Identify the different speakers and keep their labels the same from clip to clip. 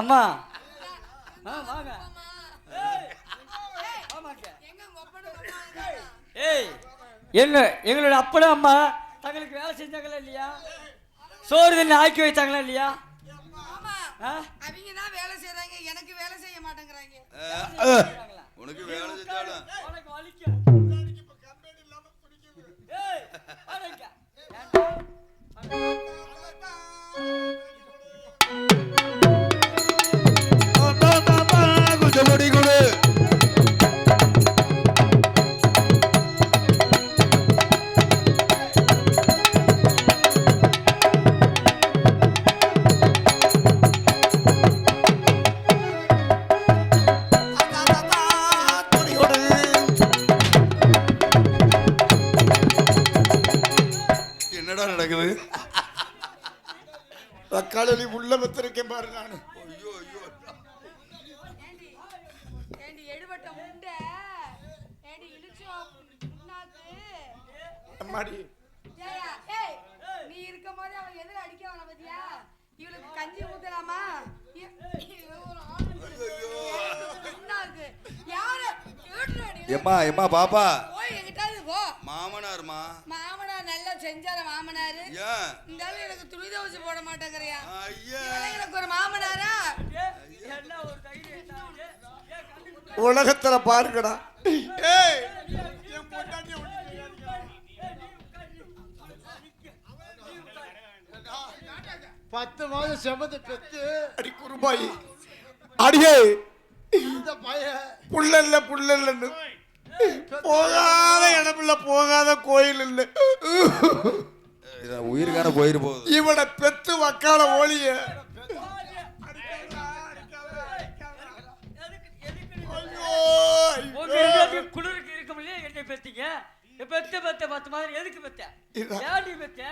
Speaker 1: அம்மா. ஆ வாங்க. ஏய், என்ன எங்களோட அப்பனும் அம்மா தங்களுக்கு வேலை செஞ்சாங்களா இல்லையா? சோறு தண்ணி ஆக்கி வைத்தாங்களா இல்லையா?
Speaker 2: அவங்க தான் வேலை செய்றாங்க. எனக்கு வேலை செய்ய மாட்டேங்கிறாங்க.
Speaker 3: உனக்கு வேலை செஞ்சாலும்.
Speaker 1: உனக்கு வலிக்கும். ஏய், வாடங்க.
Speaker 3: என்னடா நடக்குது?
Speaker 4: தக்காளி உள்ள வச்சிருக்கேன் பாரு நானு.
Speaker 3: ஐயோ ஐயோ.
Speaker 2: ஏண்டி ஏண்டி எடுபட்ட முண்டை? ஏண்டி இழுச்சோ? புண்ணாக்கு
Speaker 4: அம்மாடி.
Speaker 2: நீ இருக்கும் போது அவன் எதிர அடிக்க வர பத்தியா? இவளுக்கு கஞ்சி ஊத்தலாமா.
Speaker 3: எம்மா எம்மா பாப்பா. மாமனார்மா?
Speaker 2: செஞ்சார மாமனாரு. ஆளு எனக்கு துணி துவச்சு போட மாட்டேங்கிறியா? எனக்கு ஒரு மாமனாரா.
Speaker 4: உலகத்துல பாருங்கடா.
Speaker 5: பத்து மாதம் செமந்து பெத்து.
Speaker 4: அடி குருபாயி. அடியே.
Speaker 5: இந்த பையன்.
Speaker 4: புள்ளல்ல புள்ளல்லன்னு போகாத இடம் இல்ல போகாத கோயில் இல்ல
Speaker 3: உயிருக்கான போயிரு போகுது.
Speaker 4: இவனை பெத்து வக்கால
Speaker 1: ரெண்டு குளிருக்கு இருக்க முடியல என்னை பெத்தீங்க? பெத்த பெத்த பத்து மாதிரி எதுக்கு பெத்த. ஏடி பெத்த?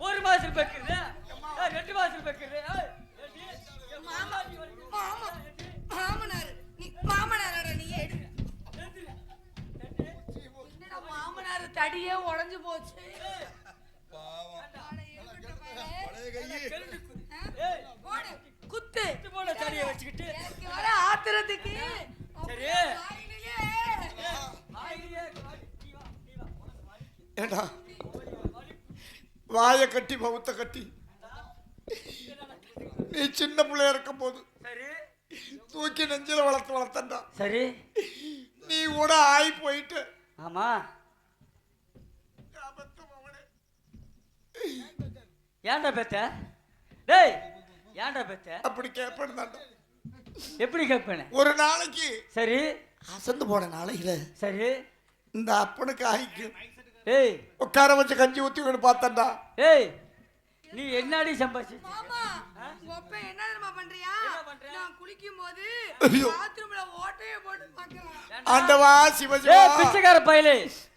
Speaker 1: ஒரு மாசம் பெக்குது ஏய், ரெண்டு மாசம் பெக்குது ஏய், ஏடி, என் மாமா
Speaker 2: மாமா மாமனார். நீ மாமனாரடா நீ எடு. என்னடா மாமனார் தடியே உடைஞ்சு போச்சு? போடு, குத்து.
Speaker 1: போல தடியை வச்சுக்கிட்டு.
Speaker 2: எனக்கு வர ஆத்திரத்துக்கு.
Speaker 1: சரி.
Speaker 4: ஏடா வாய கட்டி பௌத்த கட்டி. நீ சின்ன பிள்ளையா இருக்கும் போது தூக்கி நெஞ்சில வளர்த்து வளர்த்தண்டா
Speaker 1: சரி.
Speaker 4: நீ கூட ஆகி போயிட்டு.
Speaker 1: ஆமா. ஏன்டா பெத்த? டேய் ஏன்டா பெத்த?
Speaker 4: அப்படி கேட்பேன்
Speaker 1: எப்படி கேட்பேனே
Speaker 4: ஒரு நாளைக்கு
Speaker 1: சரி.
Speaker 4: அசந்து போன நாளையில
Speaker 1: சரி.
Speaker 4: இந்த அப்பனுக்கு ஆகிக்கு.
Speaker 1: ஏய்.
Speaker 4: உட்கார வச்சு கஞ்சி ஊத்தி பார்த்தண்டா
Speaker 1: ஏய். நீ என்னடி சம்பாதிச்சு
Speaker 2: மாமா உங்க அப்பா என்ன தெரியுமா பண்றியா?
Speaker 1: என்ன பண்ற?
Speaker 2: நான் குளிக்கும் போது. பாத்ரூம்ல ஓட்டைய போட்டு பாக்குறேன்
Speaker 4: ஆண்டவா சிவசிவா.
Speaker 1: ஏய் பிச்சைக்கார பயலே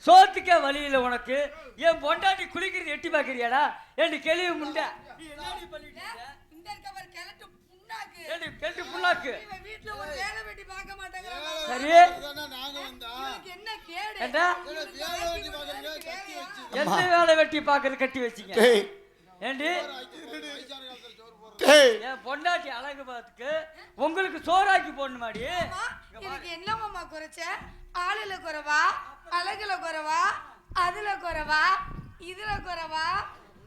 Speaker 1: சோத்துக்கே வழி இல்ல உனக்கு. என் பொண்டாட்டி குளிக்கிறது எட்டி பாக்குறியாடா ஏண்டி கேள்வி முண்டை? நீ என்னடி பண்ணிட்டு இருக்க?
Speaker 2: இந்த இருக்கவர் கிழட்டு புண்ணாக்கு.
Speaker 1: ஏண்டி கெட்டு புண்ணாக்கு?
Speaker 2: வீட்டுல ஒரு வேலை வெட்டி பார்க்க மாட்டேங்கிறான்
Speaker 1: சரி.
Speaker 5: நாங்க வந்தா.
Speaker 2: என்ன கேடு? இவனுக்கு
Speaker 5: வேலை வெட்டி
Speaker 1: பாக்குறது கட்டி வச்சீங்க? ஏண்டி? என் பொண்டாட்டி அழகு பார்த்துக்கு உங்களுக்கு சோறாக்கி போடணுமாடி?
Speaker 2: அம்மா, இதுக்கு என்னமாம்மா குறைச்ச? ஆளுல குறைவா? அழகுல குறைவா? அதுல குறைவா? இதுல குறைவா?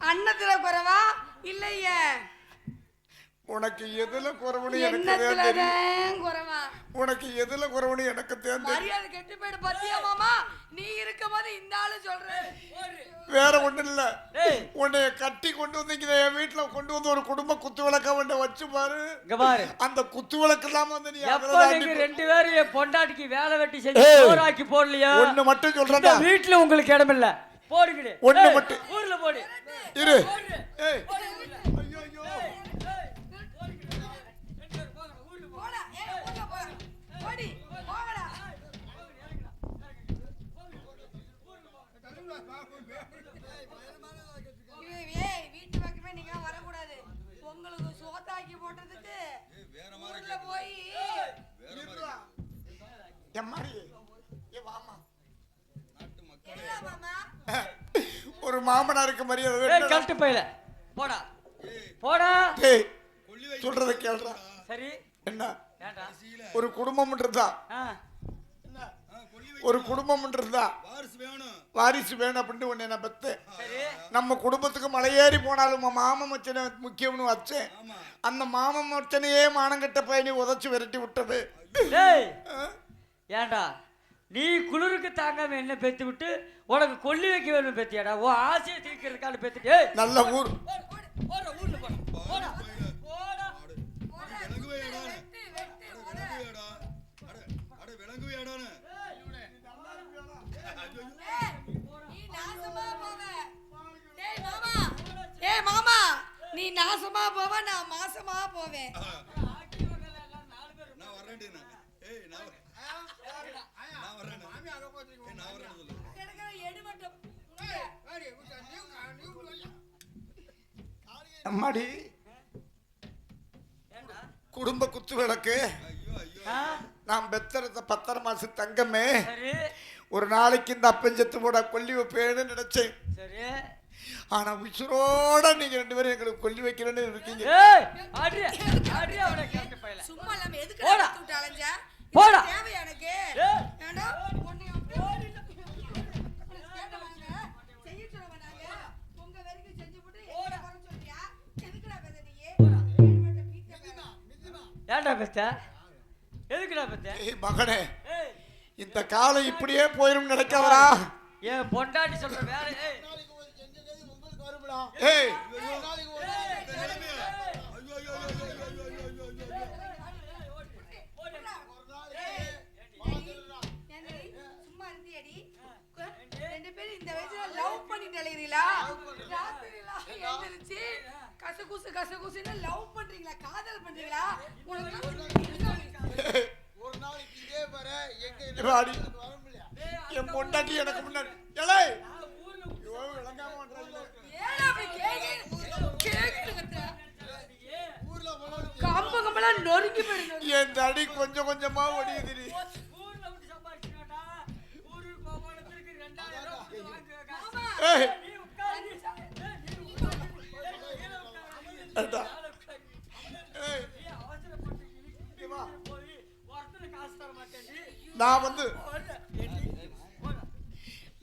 Speaker 2: அன்னத்துல குறைவா? இல்லையே.
Speaker 4: உனக்கு எதுல குறவுன்னு எனக்கு உனக்கு எதுல குறவுன்னு எனக்கு தான் தெரியும்?
Speaker 2: மரியாதை கெட்டு போயிடு பத்தியா மாமா? நீ இருக்கும் போது இந்த ஆளு சொல்ற.
Speaker 4: வேற ஒண்ணும் இல்ல.
Speaker 1: ஏய்.
Speaker 4: உன்னைய கட்டி கொண்டு வந்தீங்க என் வீட்டுல கொண்டு வந்து ஒரு குடும்ப குத்து விளக்க உன்னை வச்சு பாரு.
Speaker 1: பாரு.
Speaker 4: அந்த குத்து விளக்கு இல்லாம வந்து நீ
Speaker 1: ரெண்டு பேரும் என் பொண்டாட்டிக்கு வேலை வெட்டி செஞ்சு. சோறாக்கி போடலையா?
Speaker 4: ஒண்ணு மட்டும்
Speaker 1: இந்த
Speaker 4: சொல்றேன்டா
Speaker 1: வீட்டுல உங்களுக்கு இடம் இல்ல போடுங்கடி.
Speaker 4: ஒண்ணு மட்டும்.
Speaker 1: ஊர்ல போடு.
Speaker 4: இரு. ஏய். ஒரு மாமனாருக்கு மரியாதை.
Speaker 1: கழட்டு பையில. போடா. போடா.
Speaker 4: சொல்றத கேளுடா.
Speaker 1: சரி.
Speaker 4: என்ன? ஒரு குடும்பம் இருந்தா ஒரு குடும்பம் இருந்தா
Speaker 3: வாரிசு வேணும்
Speaker 4: வாரிசு வேணும் அப்படின்னு உன்னை நான் பெத்து
Speaker 1: சரி.
Speaker 4: நம்ம குடும்பத்துக்கு மலையேறி போனாலும் மாமன் மச்சனை முக்கியம்னு வச்சேன். அந்த மாமன் மச்சனையே மானங்கட்ட பையனை உதச்சு விரட்டி விட்டது.
Speaker 1: ஏண்டா நீ குளிருக்கு தாங்காம என்ன பெத்து விட்டு உனக்கு கொல்லி வைக்க வேணும் பெத்தியாடா ஓ ஆசையை தீர்க்கிறதுக்கான பெத்துட்டு
Speaker 4: நல்ல ஊர்
Speaker 2: நீ நாசமா போவ நான் மாசமா போவேன்
Speaker 3: நான் வரேன் வர்றேன் மாமி அத
Speaker 2: கோச்சிக்கு நான்
Speaker 4: அம்மாடி. குடும்ப குத்து விளக்கு. நான் பெத்தரத்த பத்தரை மாசம் தங்கமே. ஒரு நாளைக்கு இந்த அப்பஞ்சத்து போட கொல்லி வைப்பேன்னு நினைச்சேன். ஆனா உசுரோட நீங்க ரெண்டு பேரும் எங்களுக்கு கொல்லி வைக்கணும்னு இருக்கீங்க.
Speaker 2: சும்மா இல்லாம எதுக்கு
Speaker 1: போடா. ஏன்டா பெத்த எதுக்குடா பெத்த
Speaker 4: இந்த காலம் இப்படியே போயிரும் நினைக்கவரா
Speaker 1: ஏன் பொண்டாட்டி சொல்ற வேற ஏய்.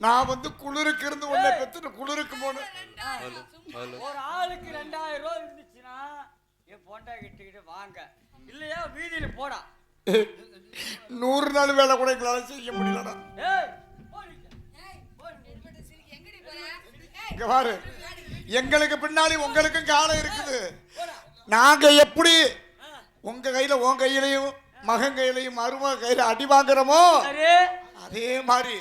Speaker 4: நான் வந்து குளிருக்கு இருந்து உன்னை பெத்துட்டு குளிருக்கு போனேன்.
Speaker 1: ஒரு ஆளுக்கு ரெண்டாயிரம் ரூபாய் இருந்துச்சுன்னா என் பொண்டா கிட்டுக்கிட்டு வாங்க. இல்லையா வீதியில போடா.
Speaker 4: நூறு நாள் வேலை கூட எங்களால செய்ய முடியலடா. இங்க பாரு. எங்களுக்கு பின்னாடி உங்களுக்கும் காலம் இருக்குது. நாங்க எப்படி உங்க கையில உன் கையிலையும் மகன் கையிலையும் மருமக கையில அடி வாங்குறோமோ? அதே மாதிரி.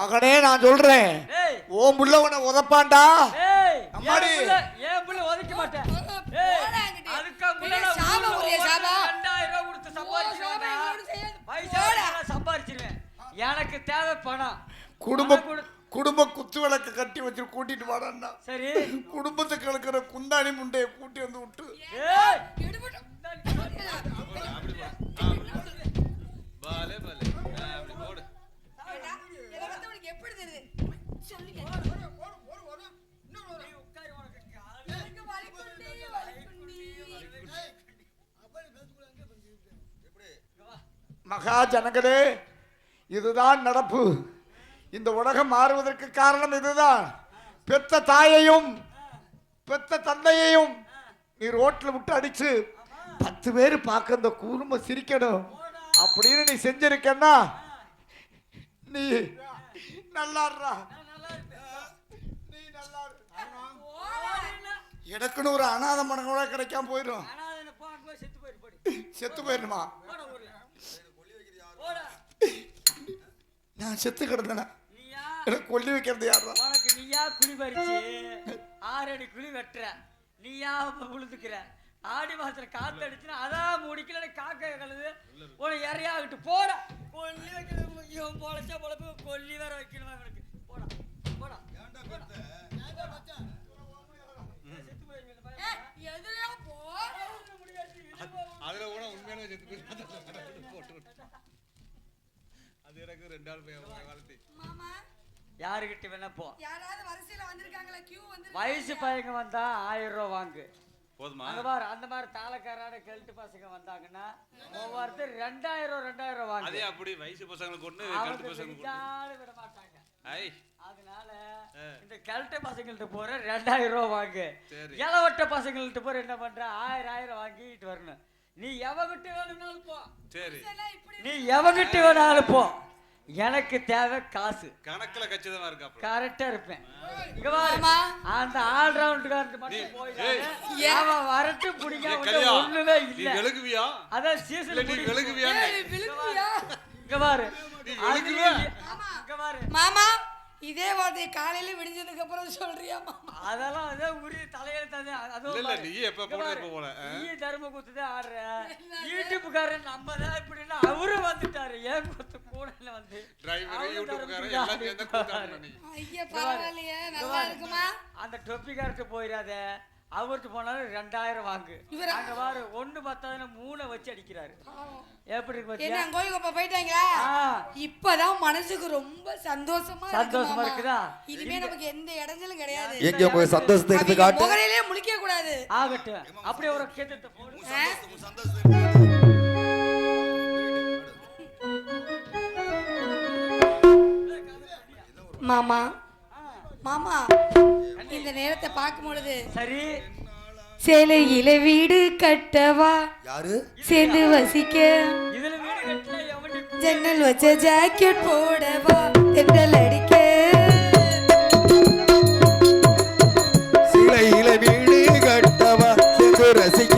Speaker 4: மகனே நான் சொல்றேன். ஓ புள்ள உன
Speaker 1: உதப்பாண்டா
Speaker 4: அம்மாடி
Speaker 1: ஏன் புள்ள உதைக்க மாட்டேன். அதுக்கு முன்னாடி
Speaker 2: சாபம் ஒரு சாபம்
Speaker 1: கொடுத்து
Speaker 2: சம்பாதிச்சேன்
Speaker 1: பைசா சம்பாதிச்சிருவேன் எனக்கு தேவை பணம்.
Speaker 4: குடும்ப குடும்ப குத்து விளக்கு கட்டி வச்சு கூட்டிட்டு வாடா
Speaker 1: சரி.
Speaker 4: குடும்பத்துக்கு இருக்கிற குந்தாணி முண்டையை கூட்டி வந்து விட்டு. மகா ஜனங்களே இதுதான் நடப்பு. இந்த உலகம் மாறுவதற்கு காரணம் இதுதான். பெத்த தாயையும் பெத்த தந்தையையும் நீ ரோட்ல விட்டு அடிச்சு பத்து பேர் பார்க்க இந்த குடும்பம் சிரிக்கணும். அப்படின்னு நீ செஞ்சிருக்கன்னா நீ நல்லாடுறா. எனக்குன்னு ஒரு அனாதை மனம் கூட கிடைக்காம போயிடும்.
Speaker 1: செத்து போயிரு, போடி.
Speaker 4: செத்து போயிடணுமா
Speaker 1: போடா ஊர்ல. போடா.
Speaker 4: நான் செத்து கிடந்தேனா
Speaker 1: நீயா?
Speaker 4: எனக்கு கொல்லி வைக்கிறது யாரா
Speaker 1: உனக்கு குழி பறிச்சு ஆறு அடி குழி வெட்டுற நீயா உழுதுக்கிற ஆடி மாசத்துல காத்து அடிச்சுன்னா அதான் முடிக்கல காக்க கழுது உனக்கு இறையாகிட்டு போட கொல்லி வைக்கணும் இவன் பொழைச்ச பொழப்பு கொல்லி வேற வைக்கணும் இவனுக்கு போடா போடா
Speaker 3: அதுல கூட உண்மையான செத்து. போட்டு அது எனக்கு ரெண்டு ஆள் வாழ்த்தி.
Speaker 1: யாருக்கிட்ட வேணா போ.
Speaker 2: யாராவது வரிசையில வந்திருக்காங்களா கியூ வந்து
Speaker 1: வயசு பையங்க வந்தா ஆயிரம் ரூபா வாங்கு.
Speaker 3: போதுமா?
Speaker 1: அங்க பாரு அந்த மாதிரி தாளக்காரான கெல்ட்டு பசங்க வந்தாங்கன்னா ஒவ்வொருத்தர் ரெண்டாயிரம் ரெண்டாயிரம் ரூபா
Speaker 3: அதே
Speaker 1: வாங்கு
Speaker 3: அப்படி வயசு பசங்களுக்கு ஒண்ணு கழுத்து பசங்களுக்கு
Speaker 1: விட மாட்டாங்க.
Speaker 3: ஐ.
Speaker 1: அதனால இந்த கெல்ட்ட பசங்கள்ட்ட போற ரெண்டாயிரம் ரூபா வாங்கு. இளவட்ட பசங்கள்ட்ட போற என்ன பண்ற? ஆயிரம் ஆயிரம் வாங்கிட்டு வரணும். நீ எவகிட்ட வேணும்னாலும் போ.
Speaker 3: சரி.
Speaker 1: நீ எவகிட்ட வேணாலும் போ. எனக்கு தேவை காசு.
Speaker 3: கணக்குல கச்சிதமா இருக்கு
Speaker 1: கரெக்டா இருப்பேன். இங்க
Speaker 2: ஆமா.
Speaker 1: அந்த ஆல் ரவுண்டுக்காரன் மட்டும் போய் அவன் வரட்டு
Speaker 3: கல்யா,
Speaker 1: ஒண்ணுமே
Speaker 3: நீ
Speaker 1: இல்ல.
Speaker 3: வெளுக்குவியா
Speaker 1: அதான்
Speaker 3: இல்ல
Speaker 1: சீசன்
Speaker 3: நீ
Speaker 2: விழுந்துறியா?
Speaker 1: இங்க பாரு. அது? இங்க பாரு.
Speaker 2: மாமா. இதே வார்த்தையை காலையில விடிஞ்சதுக்கு அப்புறம் சொல்றியா மாமா?
Speaker 1: அதெல்லாம் அதே உரிய தலையெழுத்து அது அதுவும்
Speaker 3: இல்ல. நீ எப்ப போன. எப்ப போன?
Speaker 1: நீ தர்ம குத்துதே ஆடுற. யூடியூப்காரன் நம்ம தான் இப்படின்னா அவரும் வந்துட்டாரு. ஏன் குத்து? கூடல வந்து.
Speaker 3: டிரைவர் யூடியூப்காரன் எல்லாம் சேர்ந்து கூட்டாங்க நீ.
Speaker 2: ஐயா பரவாயில்லையே. நல்லா இருக்குமா?
Speaker 1: அந்த டொப்பிக்கார்ட்ட போயிடாத. அவர்கிட்ட போனாலும் ரெண்டாயிரம் வாங்கு.
Speaker 2: இவரா?
Speaker 1: அங்க பாரு ஒண்ணு பத்தாதுன்னு மூணை வச்சு அடிக்கிறாரு. எப்படி இருக்கு
Speaker 2: கோயிலுக்கு போயிட்டாங்களா. இப்பதான் மனசுக்கு ரொம்ப சந்தோஷமா இருக்கு
Speaker 1: சந்தோஷமா. இருக்குதா?
Speaker 2: இனிமே நமக்கு எந்த இடைஞ்சலும் கிடையாது.
Speaker 6: எங்க போய் சந்தோஷத்தை எடுத்து காட்டு
Speaker 2: முகரையிலே முழிக்க கூடாது.
Speaker 1: ஆகட்டும். அப்படியே ஒரு கேட்டு போடு.
Speaker 2: மாமா. மாமா. இந்த நேரத்தை பார்க்கும் பொழுது
Speaker 1: சரி.
Speaker 2: சேலையில வீடு கட்டவா?
Speaker 6: யாரு?
Speaker 2: சேர்ந்து வசிக்க. ஜன்னல் வச்ச ஜாக்கெட் போடவா? தென்றல் அடிக்க.
Speaker 6: சிலையில வீடு கட்டவா? சேர்ந்து ரசிக்க.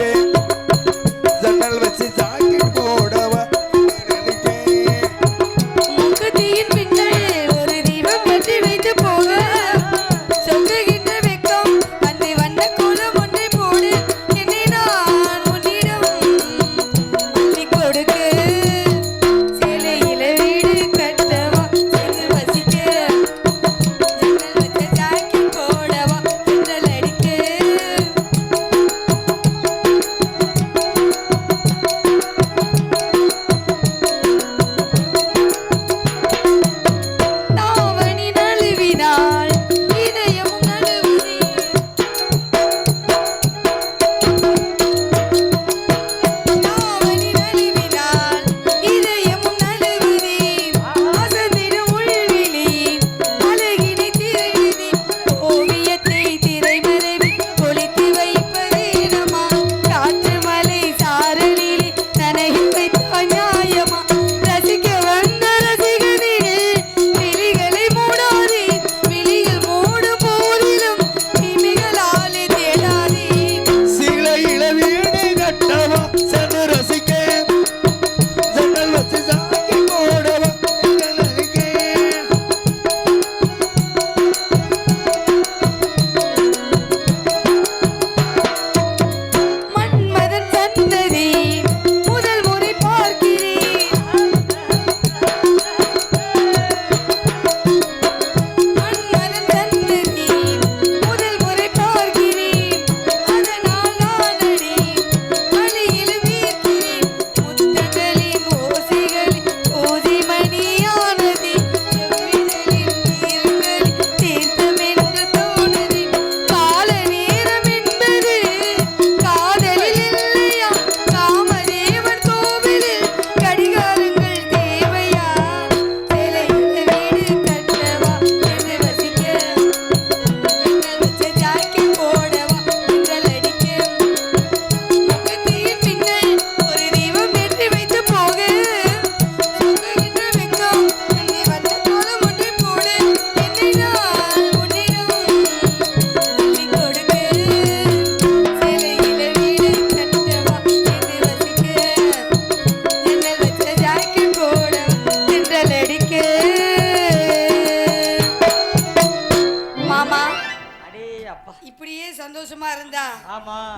Speaker 2: சந்தோஷமா இருந்தா?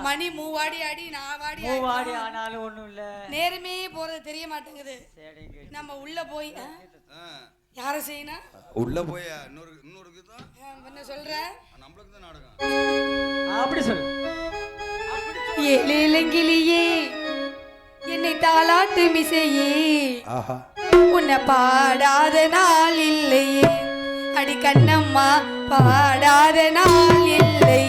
Speaker 2: மணி மூவாடி ஆடி நாவாடி
Speaker 1: மூவாடி ஆனாலும் ஒண்ணும் இல்ல.
Speaker 2: நேரமே போறது தெரிய மாட்டேங்குது. நம்ம உள்ள போய் யார செய்யணும்?
Speaker 3: உள்ள போய் இன்னொரு
Speaker 2: இன்னொரு கீதம் சொல்ற?
Speaker 1: அப்படி சொல்லு.
Speaker 2: ஏழு என்னை தாளாட்டு மிசையே. உன்னை பாடாத நாள் இல்லையே. அடி கண்ணம்மா பாடாத நாள் இல்லை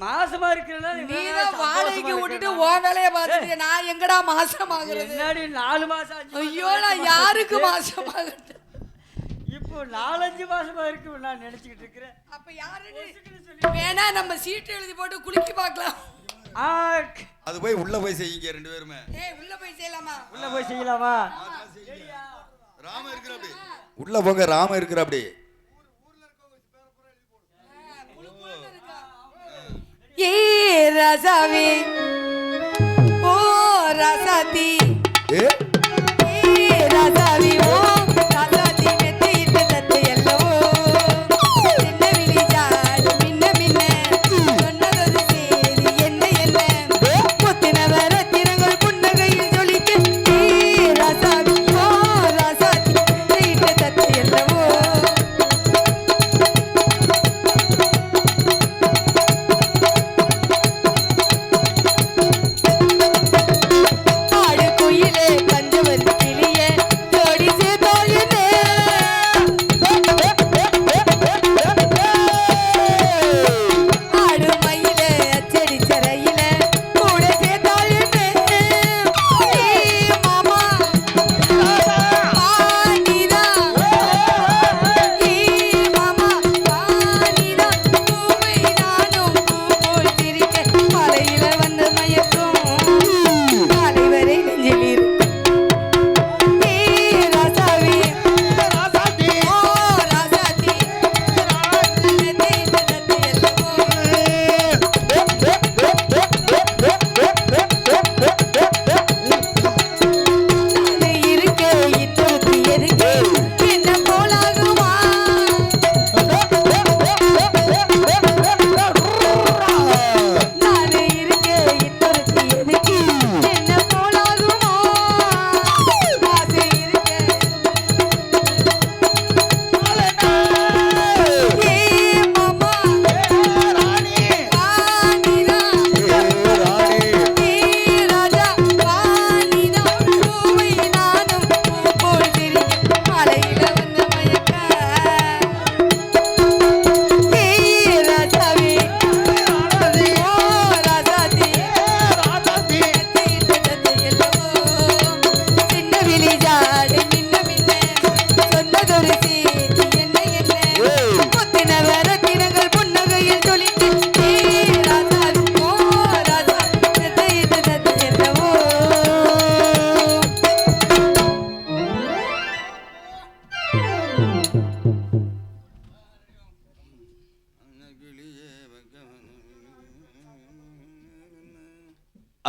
Speaker 1: மாசமா இருக்கிறனால
Speaker 2: நீதான் வாடகைக்கு விட்டுட்டு ஓ வேலையை பார்த்துட்டு நான் எங்கடா மாசம் ஆகுறது
Speaker 1: முன்னாடி நாலு மாசம் ஆச்சு
Speaker 2: ஐயோ நான் யாருக்கு
Speaker 1: மாசம்
Speaker 2: ஆகுது
Speaker 1: இப்போ நாலஞ்சு மாசமா இருக்கு நான் நினைச்சுக்கிட்டு இருக்கிறேன்
Speaker 2: அப்ப யாருன்னு வேணா நம்ம சீட்டு எழுதி போட்டு குலுக்கி பார்க்கலாம்
Speaker 3: அது போய் உள்ள போய் செய்யுங்க ரெண்டு பேருமே
Speaker 2: ஏய் உள்ள போய் செய்யலாமா
Speaker 1: உள்ள போய் செய்யலாமா
Speaker 3: ராம இருக்கிறாப்டி உள்ள போங்க ராம
Speaker 2: இருக்கிறாப்டி ரசவி ஓ ரசதி
Speaker 6: ஏ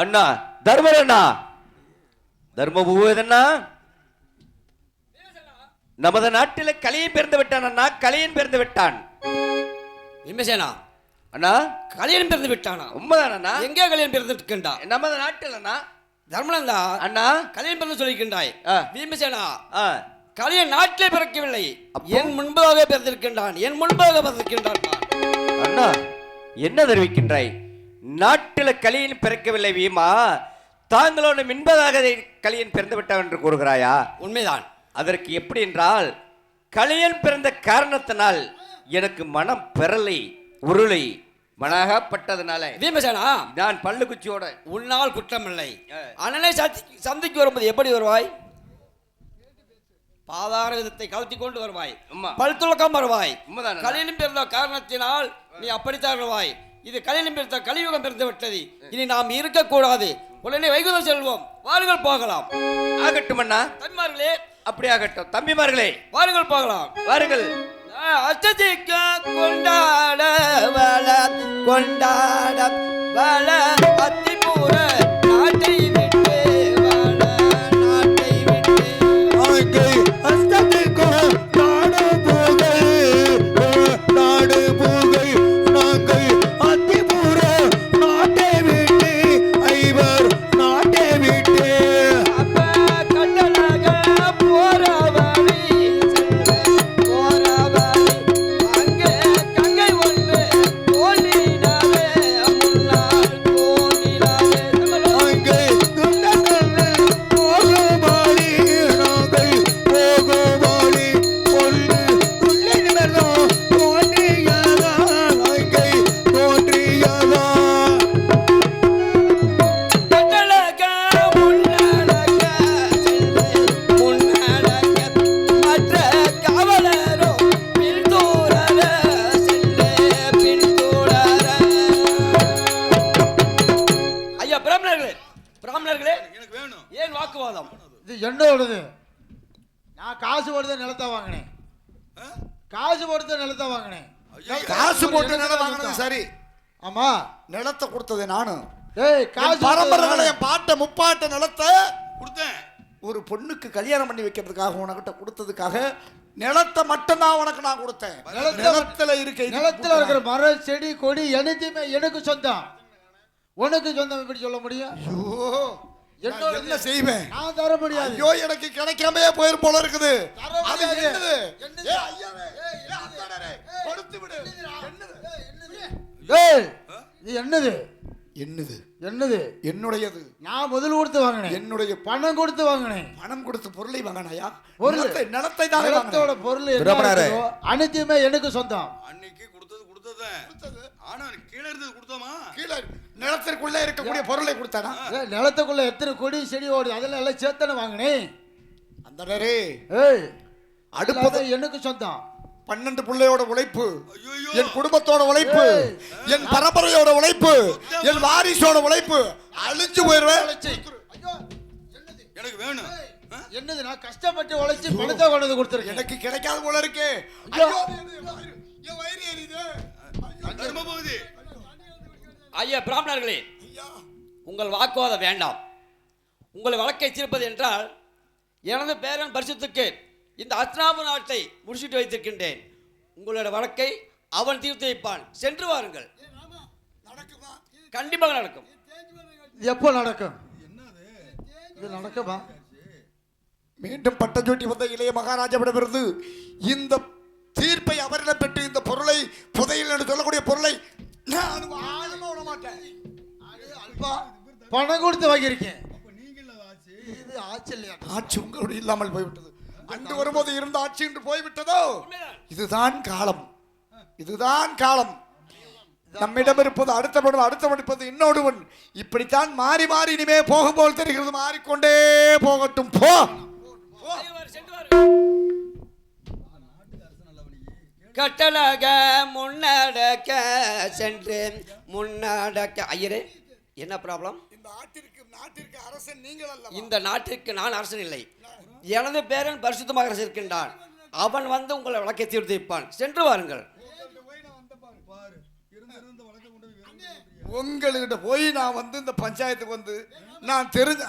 Speaker 7: அண்ணா தர்மர் அண்ணா தர்ம பூவேதண்ணா நமது நாட்டில கலியன் பிறந்து விட்டான் அண்ணா கலியன் பிறந்து விட்டான்.
Speaker 8: விமசேனா?
Speaker 7: அண்ணா.
Speaker 8: கல்யாணம் பிறந்து விட்டானா?
Speaker 7: உண்மைதான் அண்ணா.
Speaker 8: எங்கே கல்யாணம் பிறந்து இருக்கின்றான்
Speaker 7: நமது நாட்டில் அண்ணா.
Speaker 8: தர்மனந்தா
Speaker 7: அண்ணா.
Speaker 8: கல்யாணம் பிறந்து சொல்லியிருக்கின்றாய்.
Speaker 7: ஆ,
Speaker 8: கல்யாணம் நாட்டிலே பிறக்கவில்லை. என் முன்பாக பிறந்திருக்கின்றான். என் முன்பாக பிறந்திருக்கின்றான்.
Speaker 7: அண்ணா என்ன தெரிவிக்கின்றாய்? நாட்டில கலியன் பிறக்கவில்லை வீமா? தாங்களோட மின்பதாக கலியன் பிறந்து விட்டான் என்று கூறுகிறாயா?
Speaker 8: உண்மைதான்.
Speaker 7: அதற்கு எப்படி என்றால் கலியன் பிறந்த காரணத்தினால் எனக்கு மனம் பெறலை உருளை மனகப்பட்டதுனால.
Speaker 8: பீமசேனா
Speaker 7: நான் பல்லுக்குச்சியோட.
Speaker 8: உன்னால் குற்றமில்லை. அண்ணனை சந்தி சந்திக்கு வரும்போது எப்படி வருவாய்? பாதார விதத்தை கலத்தி கொண்டு வருவாய். பல் துலக்கம் வருவாய். கலியனும் பிறந்த காரணத்தினால் நீ அப்படித்தான் வருவாய். இது கலியனும் பிறந்த கலியுகம் பிறந்து விட்டது. இனி நாம் இருக்கக்கூடாது. உடனே வைகுந்தம் செல்வோம். வாருங்கள் போகலாம்.
Speaker 7: ஆகட்டும் அண்ணா.
Speaker 8: தன்மார்களே.
Speaker 7: அப்படி ஆகட்டும். தம்பிமார்களே.
Speaker 8: வாருங்கள் போகலாம்.
Speaker 7: வாருங்கள்.
Speaker 8: அச்சதிக்க கொண்டாட வள கொண்டாட வள அத்திபூர
Speaker 4: முப்பாட்ட நிலத்தை
Speaker 3: கொடுத்தேன்.
Speaker 4: ஒரு பொண்ணுக்கு கல்யாணம் பண்ணி வைக்கிறதுக்காக உனக்கிட்ட கொடுத்ததுக்காக நிலத்தை மட்டும்தான் உனக்கு நான் கொடுத்தேன்.
Speaker 5: நிலத்தை
Speaker 4: நிலத்துல இருக்க
Speaker 5: நிலத்துல இருக்கிற மரம் செடி கொடி எல்லாத்தையுமே எனக்கு சொந்தம். உனக்கு சொந்தம் எப்படி சொல்ல முடியும்?
Speaker 4: ஐயோ. என்ன செய்வேன்?
Speaker 5: நான் தர முடியாது.
Speaker 4: ஐயோ எனக்கு கிடைக்காம போயிரு போல இருக்குது. அது. என்னது?
Speaker 5: என்னது?
Speaker 4: கொடுத்து விடு. என்னது?
Speaker 5: என்னது?
Speaker 4: என்னது?
Speaker 5: என்னது?
Speaker 4: என்னுடையது?
Speaker 5: நான் முதல் கொடுத்து வாங்கினேன்.
Speaker 4: என்னுடைய
Speaker 5: பணம் கொடுத்து வாங்கினேன்.
Speaker 4: பணம் கொடுத்து பொருளை வாங்கினாயா
Speaker 5: பொருள்.
Speaker 4: நிலத்தை நிலத்தை தான்
Speaker 5: நிலத்தோட பொருள் அனைத்துமே எனக்கு சொந்தம்.
Speaker 3: அன்னைக்கு கொடுத்தது கொடுத்ததேன் ஆனா கீழே இருந்தது கொடுத்தோமா?
Speaker 4: கீழே நிலத்திற்குள்ள இருக்கக்கூடிய பொருளை கொடுத்தானா?
Speaker 5: நிலத்துக்குள்ள எத்தனை கொடி செடி ஓடுது அதெல்லாம் எல்லாம் சேர்த்தானே வாங்கினேன்.
Speaker 4: அந்த நேரே அடுப்பது
Speaker 5: எனக்கு சொந்தம்.
Speaker 4: பன்னெண்டு பிள்ளையோட உழைப்பு என் குடும்பத்தோட உழைப்பு. என் பரம்பரையோட உழைப்பு என் வாரிசோட உழைப்பு அழிஞ்சு போயிருவேன்.
Speaker 5: ஐயோ,
Speaker 3: எனக்கு வேணும். ஆ?
Speaker 5: என்னது நான் கஷ்டப்பட்டு உழைச்சி பணத்தை கொண்டு வந்து கொடுத்துருக்கேன்.
Speaker 4: எனக்கு கிடைக்காத போல இருக்கு.
Speaker 5: ஐயா.
Speaker 8: பிராமணர்களே உங்கள் வாக்குவாதம் வேண்டாம். உங்களை வழக்கை தீர்ப்பது என்றால் எனது பேரன் பரிசுத்துக்கு இந்த அஸ்னாபு நாட்டை முடிச்சிட்டு வைத்திருக்கின்றேன். உங்களோட வழக்கை அவன் தீர்த்து வைப்பான் சென்று வாருங்கள்.
Speaker 4: நடக்குமா?
Speaker 8: கண்டிப்பாக நடக்கும்.
Speaker 5: எப்போ நடக்கும்? இது நடக்குமா?
Speaker 4: மீண்டும் பட்டஞ்சூட்டி வந்த இளைய மகாராஜாவிடமிருந்து இந்த தீர்ப்பை அவரிடம் பெற்று இந்த பொருளை புதையல் என்று சொல்லக்கூடிய பொருளை நான் வாழமா விட மாட்டேன்.
Speaker 5: பணம் கொடுத்து வாங்கியிருக்கேன். இது ஆச்சு இல்லையா?
Speaker 4: ஆட்சி உங்களோடு இல்லாமல் போய்விட்டது. அன்று வரும்போது இருந்த ஆட்சி என்று போய்விட்டதோ? இதுதான் காலம். இதுதான் காலம். நம்மிடம் இருப்பது அடுத்தவன் அடுத்தவன் இருப்பது இன்னொருவன். இப்படித்தான் மாறி மாறி இனிமே போகும்போது தெரிகிறது. மாறிக்கொண்டே போகட்டும். போ.
Speaker 8: கட்டளக முன்னடக்க சென்று முன்னடக்க. ஐயரே என்ன ப்ராப்ளம்
Speaker 4: இந்த ஆட்டிற்கு நாட்டிற்கு அரசன் நீங்கள்
Speaker 8: இந்த நாட்டிற்கு நான் அரசன் இல்லை. எனது பேரன் பரிசுத்தமாக இருக்கின்றான். அவன் வந்து உங்களை வழக்கை தீர்த்திப்பான் சென்று வாருங்கள்.
Speaker 3: பாரு வழக்க கொண்டு
Speaker 4: உங்கள்கிட்ட போய் நான் வந்து இந்த பஞ்சாயத்துக்கு வந்து நான் தெரிஞ்ச